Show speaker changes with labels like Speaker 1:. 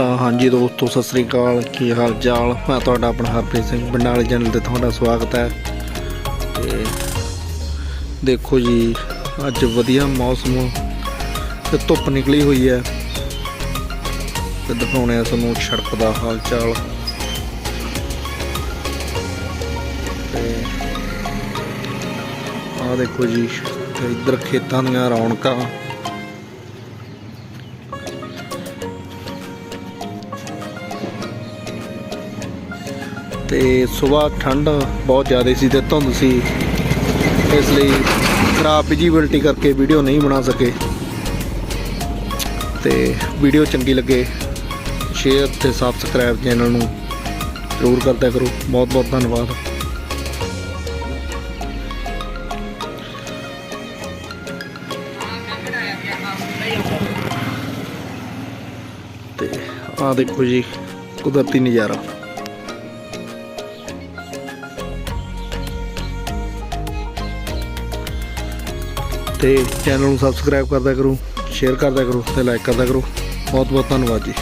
Speaker 1: ਤਾਂ ਹਾਂਜੀ ਦੋਸਤੋ, ਸਤਿ ਸ੍ਰੀ ਅਕਾਲ। ਕੀ ਹਾਲ ਚਾਲ ਮੈਂ ਤੁਹਾਡਾ ਆਪਣਾ ਹਰਪ੍ਰੀਤ ਸਿੰਘ ਬੰਡਾਲੇ ਚੈਨਲ ਤੇ ਤੁਹਾਡਾ ਸਵਾਗਤ ਹੈ। ਤੇ ਦੇਖੋ ਜੀ, ਅੱਜ ਵਧੀਆ ਮੌਸਮ। ਤੇ ਧੁੱਪ ਨਿਕਲੀ ਹੋਈ ਹੈ। ਤੇ ਦਿਖਾਉਣੇ ਆ ਤੁਹਾਨੂੰ ਸੜਕ ਦਾ ਹਾਲ ਚਾਲ ਤੇ ਆਹ ਦੇਖੋ ਜੀ, ਇੱਧਰ ਖੇਤਾਂ ਦੀਆਂ ਰੌਣਕਾਂ। ਤੇ ਸਵੇਰ ਠੰਡ ਬਹੁਤ ਜ਼ਿਆਦਾ ਸੀ ਤੇ ਧੁੰਦ ਸੀ। ਇਸ ਲਈ ਖਰਾਬ ਵਿਜੀਬਿਲਟੀ ਕਰਕੇ ਵੀਡੀਓ ਨਹੀਂ ਬਣਾ ਸਕੇ। ਤੇ ਵੀਡੀਓ ਚੰਗੀ ਲੱਗੇ ਸ਼ੇਅਰ ਤੇ ਸਬਸਕ੍ਰਾਈਬ ਚੈਨਲ ਨੂੰ ਜ਼ਰੂਰ ਕਰਦਿਆ ਕਰੋ। ਬਹੁਤ ਬਹੁਤ ਧੰਨਵਾਦ। ਤੇ ਆਹ ਦੇਖੋ ਜੀ, ਕੁਦਰਤੀ ਨਜ਼ਾਰਾ। ਤੇ ਚੈਨਲ ਨੂੰ ਸਬਸਕ੍ਰਾਈਬ ਕਰਦਾ ਕਰੋ ਸ਼ੇਅਰ ਕਰਦਾ ਕਰੋ ਤੇ ਲਾਈਕ ਕਰਦਾ ਕਰੋ। ਬਹੁਤ ਬਹੁਤ ਧੰਨਵਾਦ ਜੀ।